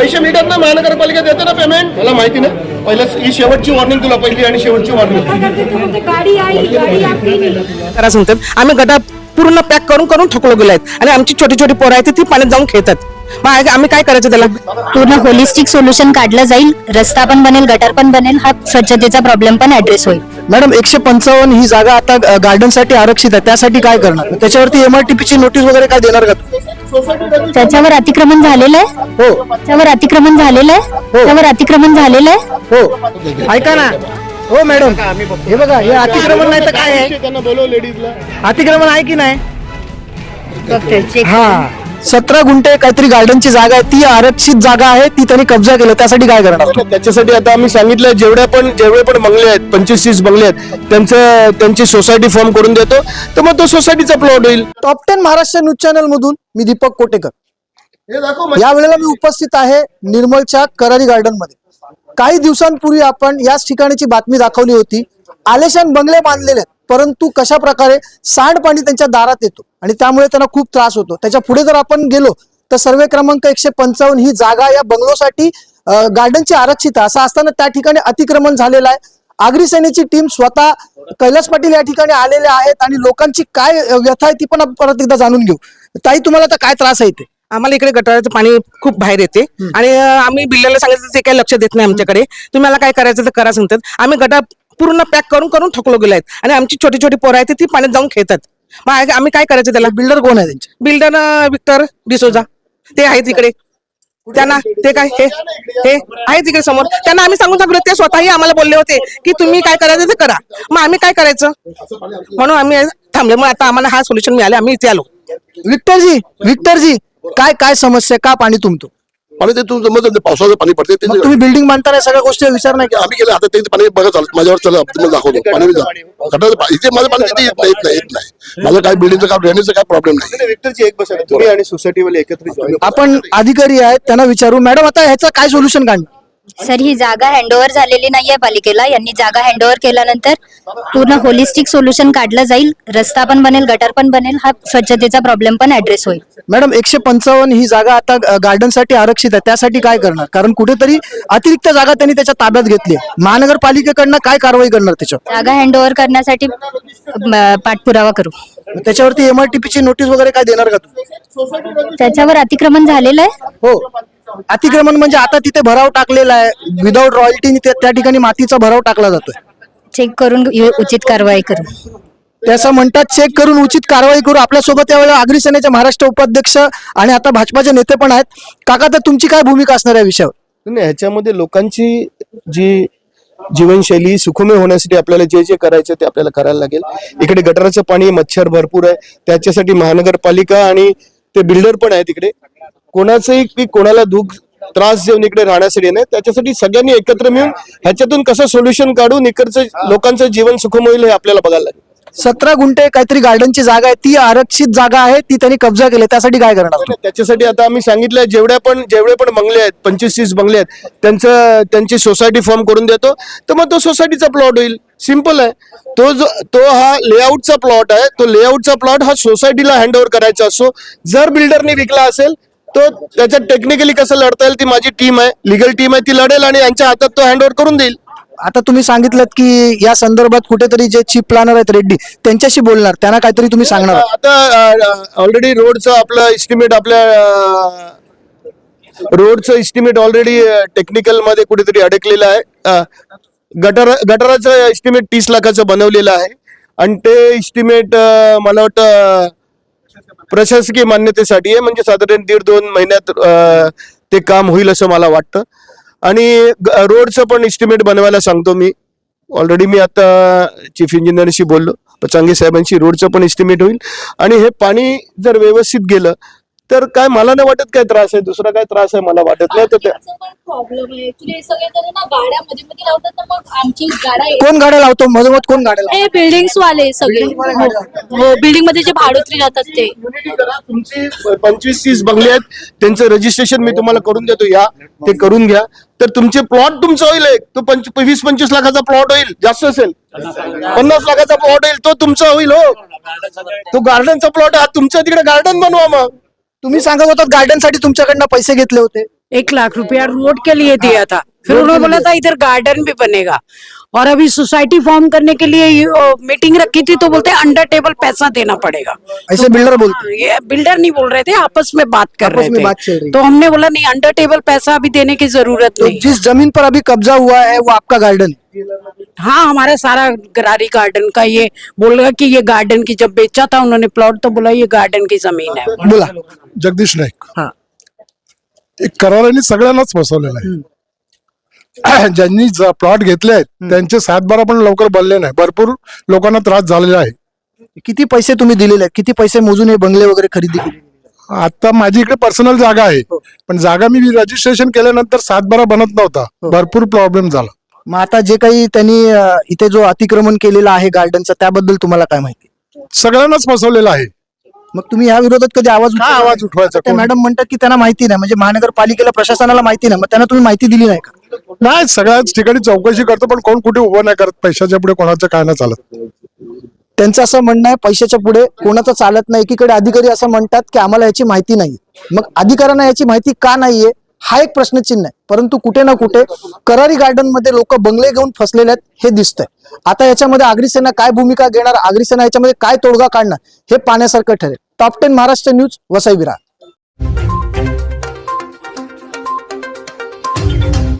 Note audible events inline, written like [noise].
पैसे मिळतात ना महानगरपालिका देते ना पेमेंट मला माहिती नाही. पहिलं ही शेवटची वॉर्निंग तुला पहिली आणि शेवटची वॉर्निंग गाडी गाडी सांगतात आम्ही गटा पूर्ण पॅक करून करून थकलो गेलो आहेत. आणि आमची छोटी छोटी पोरं आहेत ती पाण्यात जाऊन खेळतात. मग आम्ही काय करायचं त्याला? पूर्ण होलिस्टिक सोल्युशन काढलं जाईल. रस्ता पण बनेल गटार पण बनेल. हा स्वच्छतेचा प्रॉब्लेम पण ऍड्रेस होईल. मॅडम एकशे पंचावन्न ही जागा आता गार्डनसाठी आरक्षित आहे. त्यासाठी काय करणार? त्याच्यावरती एमआरटीपी ची नोटीस वगैरे काय देणार का? त्याच्यावर अतिक्रमण झालेलं आहे? हो. त्याच्यावर अतिक्रमण झालेलं आहे? त्याच्यावर अतिक्रमण झालेलं आहे? हो. ऐका ना. हो मॅडम हे बघा हे अतिक्रमण नाही तर काय आहे? त्यांना बोलव लेडीजला अतिक्रमण आहे की नाही? हा. सतरा गुंठे काहीतरी गार्डनची जागा आहे. ती आरक्षित जागा आहे. ती त्यांनी कब्जा केलं. त्यासाठी काय करणार? त्याच्यासाठी आता आम्ही सांगितलं जेवढ्या पण जेवढे पण बंगले आहेत पंचवीस तीस बंगले आहेत त्यांचं त्यांची सोसायटी फॉर्म करून देतो. तर मग तो सोसायटीचा प्लॉट होईल. Top ten Maharashtra news channel मधून मी दीपक कोटेकर. हे या वेळेला मी उपस्थित आहे निर्मलच्या करारी गार्डनमध्ये. काही दिवसांपूर्वी आपण याच ठिकाणीची बातमी दाखवली होती. आलेशान बंगले बांधलेले आहेत. परंतु कशा प्रकारे सांडपाणी त्यांच्या दारात येतो आणि त्यामुळे त्यांना खूप त्रास होतो. त्याच्या पुढे जर आपण गेलो तर सर्वे क्रमांक एकशे पंचावन्न ही जागा या बंगलोसाठी गार्डनची आरक्षित आहे. असं असताना त्या ठिकाणी अतिक्रमण झालेलं आहे. आगरी सेनेची टीम स्वतः कैलास पाटील या ठिकाणी आलेले आहेत आणि लोकांची काय व्यथा आहे ती पण आपण परत एकदा जाणून घेऊ. ताई तुम्हाला आता काय त्रास आहे इथे? आम्हाला इकडे गटाराचं पाणी खूप बाहेर येते. आणि आम्ही बिल्डरला सांगितलं ते काही लक्ष देत नाही आमच्याकडे. तुम्हाला काय करायचं तर करा सांगतात. आम्ही गटा पूर्ण पॅक करून करून थकलो गेलो आहेत. आणि आमची छोटी छोटी पोरं आहेत ती पाण्यात जाऊन खेळतात. मग आम्ही काय करायचं त्याला? बिल्डर कोण आहे त्यांचे? Builder Victor D'Souza. ते आहेत इकडे. त्यांना ते काय हे हे आहेत इकडे समोर. त्यांना आम्ही सांगून सांगलो ते स्वतःही आम्हाला बोलले होते की तुम्ही काय करायचं ते करा. मग आम्ही काय करायचं? म्हणून आम्ही थांबले. मग आता आम्हाला हा सोल्युशन मिळाले. आम्ही इथे आलो. विक्टरजी विक्टरजी काय काय समस्या का पाणी तुमतो पाणी ते तुमचं मग पावसाचं पाणी पडते ते तुम्ही बिल्डिंग बांधताना सगळ्या गोष्टी विचार नाही केला? आम्ही गेले आता ते पाणी बघा चालत माझ्यावर चला तुम्हाला दाखवतो पाणी पा- इथे माझं पाणी तिथे येत नाही येत नाही येत नाही. माझं काय बिल्डिंगचं काय ड्रेनेजचं काय प्रॉब्लेम नाही. विक्टरची एक बस तुम्ही आणि सोसायटीवाले एकत्रित. आपण अधिकारी आहेत त्यांना विचारू. मॅडम आता ह्याचं काय सोल्युशन काढणार? सर ही जागा हँडओव्हर झालेली नाहीये पालिकेला. यांनी जागा हँडओव्हर केल्यानंतर पूर्ण होलिस्टिक सोल्युशन काढलं जाईल. रस्ता पण बनेल गटार पण बनेल हा स्वच्छतेचा प्रॉब्लेम पण ऍड्रेस होईल. मॅडम एकशे पंचावन्न ही जागा आता गार्डनसाठी आरक्षित आहे. त्यासाठी काय करणार? कारण कुठेतरी अतिरिक्त जागा त्यांनी त्याच्या ताब्यात घेतली. महानगरपालिकेकडनं काय कारवाई करणार त्याच्यावर? जागा हँडओव्हर करण्यासाठी पाठपुरावा करू. त्याच्यावरती एमआरटीपी ची नोटीस वगैरे काय देणार का तुम्ही त्याच्यावर अतिक्रमण झालेलं आहे. हो. अतिक्रमण म्हणजे आता तिथे भराव टाकलेला आहे. विदाऊट रॉयल्टी त्या ठिकाणी मातीचा भराव टाकला जातोय. चेक करून यु- उचित कारवाई करू. ते असं म्हणतात चेक करून उचित कारवाई करू. आपल्यासोबत यावेळेला आगरी सेनेचे महाराष्ट्र उपाध्यक्ष आणि आता भाजपाचे नेते पण आहेत. काका तर तुमची काय भूमिका असणार या विषयावर? नाही ह्याच्यामध्ये लोकांची जी जीवनशैली सुखमय होण्यासाठी आपल्याला जे जे करायचं ते आपल्याला करायला लागेल. इकडे गटाराचं पाणी मच्छर भरपूर आहे. त्याच्यासाठी महानगरपालिका आणि ते बिल्डर पण आहेत इकडे. कोणाचंही की कोणाला दुःख त्रास देऊन इकडे राहण्यासाठी नाही. त्याच्यासाठी सगळ्यांनी एकत्र मिळून ह्याच्यातून कसं सोल्युशन काढून इकडचं लोकांचं जीवन सुखम होईल हे आपल्याला बघायला लागेल. सतरा गुंठे काहीतरी गार्डनची जागा आहे. ती आरक्षित जागा आहे. ती त्यांनी कब्जा केली. त्यासाठी काय करणार त्याच्यासाठी आता आम्ही सांगितलं जेवढ्या पण जेवढे पण बंगले आहेत पंचवीस तीस बंगले आहेत त्यांचं त्यांची सोसायटी फॉर्म करून देतो. तर मग तो सोसायटीचा प्लॉट होईल. सिंपल आहे. तो जो तो हा लेआउटचा प्लॉट आहे. तो लेआउटचा प्लॉट हा सोसायटीला हँड ओव्हर करायचा असो. जर बिल्डरने विकला असेल तो त्याच्यात टेक्निकली कसं लढता येईल ती माझी टीम आहे. लिगल टीम आहे ती लढेल आणि यांच्या हातात तो हँड ओव्हर करून देईल. आता तुम्ही सांगितलं की या संदर्भात कुठेतरी जे चीफ प्लॅनर आहेत रेड्डी त्यांच्याशी बोलणार त्यांना काहीतरी तुम्ही सांगणार. आता ऑलरेडी रोडचं आपलं इस्टिमेट आपल्या रोडचं इस्टिमेट ऑलरेडी टेक्निकलमध्ये कुठेतरी अडकलेलं आहे. गटार गटाराचं एस्टिमेट तीस लाखाचं बनवलेलं आहे. आणि ते इस्टिमेट मला वाटतं प्रशासकीय मान्यतेसाठी आहे. म्हणजे साधारण दीड दोन महिन्यात ते काम होईल असं मला वाटतं. आणि रोडचं पण इस्टिमेट बनवायला सांगतो मी. ऑलरेडी मी आता चीफ इंजिनियरशी बोललो. चांगे साहेबांशी रोडचं पण इस्टिमेट होईल. आणि हे पाणी जर व्यवस्थित गेलं तर काय मला नाही वाटत काय त्रास आहे दुसरा काय त्रास आहे मला वाटत नाही. तर ते- प्रॉब्लेम आहे. ऍक्च्युली सगळे जण ना गाड्या मध्ये मध्ये लावतात तर मग आमची गाड्या येत कोण गाड्या लावतो? मधोमध कोण गाड्या लावतो? हे वाले सगळे. हो. बिल्डिंगमध्ये जे भाडोत्री राहतात ते. तुमची पंचवीस तीस बंगले आहेत. त्यांचं रजिस्ट्रेशन मी तुम्हाला करून देतो या. ते करून घ्या. तर तुमचे प्लॉट तुमचा होईल एक. तो पंच वीस पंचवीस लाखाचा प्लॉट होईल. जास्त असेल. पन्नास लाखाचा प्लॉट होईल. तो तुमचा होईल हो. तो गार्डनचा प्लॉट हा तुमच्या तिकडे गार्डन बनवा मग. तुम्ही सांगत होता गार्डन साठी तुमच्याकडनं पैसे घेतले होते. एक लाख रुपया रोड के लिए दिया था। फिर उन्होंने बोला था इधर गार्डन भी बनेगा। और अभी सोसाइटी फॉर्म करने के लिए मीटिंग रखी थी तो बोलते हैं अंडर टेबल पैसा देना पड़ेगा। ऐसे तो बिल्डर बोलते हाँ, ये बिल्डर नहीं बोल रहे थे आपस में बात कर रहे थे। बात चल रही। तो हमने बोला नहीं अंडर टेबल पैसा अभी देने की ज़रूरत तो नहीं जिस ज़मीन पर अभी कब्जा हुआ है वो आपका गार्डन है हाँ हमारा सारा गरारी गार्डन का ये बोल रहा कि ये गार्डन की जब बेचा था उन्होंने प्लॉट तो बोला ये गार्डन की जमीन है। बोला जगदीश नाईक। हा। एक करारांनी सगळ्यांनाच फसवलेलं आहे. [clears throat] ज्यांनी प्लॉट घेतले आहेत त्यांचे सातबारा पण लवकर बनले नाही. भरपूर लोकांना त्रास झालेला आहे. किती पैसे तुम्ही दिलेले आहेत? किती पैसे मोजून हे बंगले वगैरे खरेदी केले? आता माझी इकडे पर्सनल जागा आहे. पण जागा मी रजिस्ट्रेशन केल्यानंतर सातबारा बनत नव्हता. भरपूर प्रॉब्लेम झाला. मग आता जे काही त्यांनी अं, इथे जो अतिक्रमण केलेलं आहे गार्डनचं त्याबद्दल तुम्हाला काय माहिती? सगळ्यांनाच फसवलेलं आहे. मग तुम्ही या विरोधात कधी आवाज उठवला? आवाज नाही? उठवायचा कोण? मॅडम म्हणतात की त्यांना माहिती नाही म्हणजे महानगरपालिकेला प्रशासनाला माहिती नाही मग त्यांना तुम्ही माहिती दिली नाही का? नाही सगळ्याच ठिकाणी चौकशी करतो पण कोण कुठे उभं नाही करत पैशाच्या पुढे कोणाचं काय नाही चालत. त्यांचं असं म्हणणं आहे पैशाच्या पुढे कोणाचं चालत नाही एकीकडे अधिकारी असं म्हणतात की आम्हाला याची माहिती नाही. मग अधिकाऱ्यांना याची माहिती का नाहीये? हा एक प्रश्नचिन्ह आहे. परंतु कुठे ना कुठे करारी गार्डनमध्ये लोक बंगले घेऊन फसलेले आहेत हे दिसतंय. आता याच्यामध्ये आग्रीसेना काय भूमिका घेणार आग्रीसेना याच्यामध्ये काय तोडगा काढणार हे पाहण्यासारखं ठरेल. Top ten Maharashtra news Vasai Virar.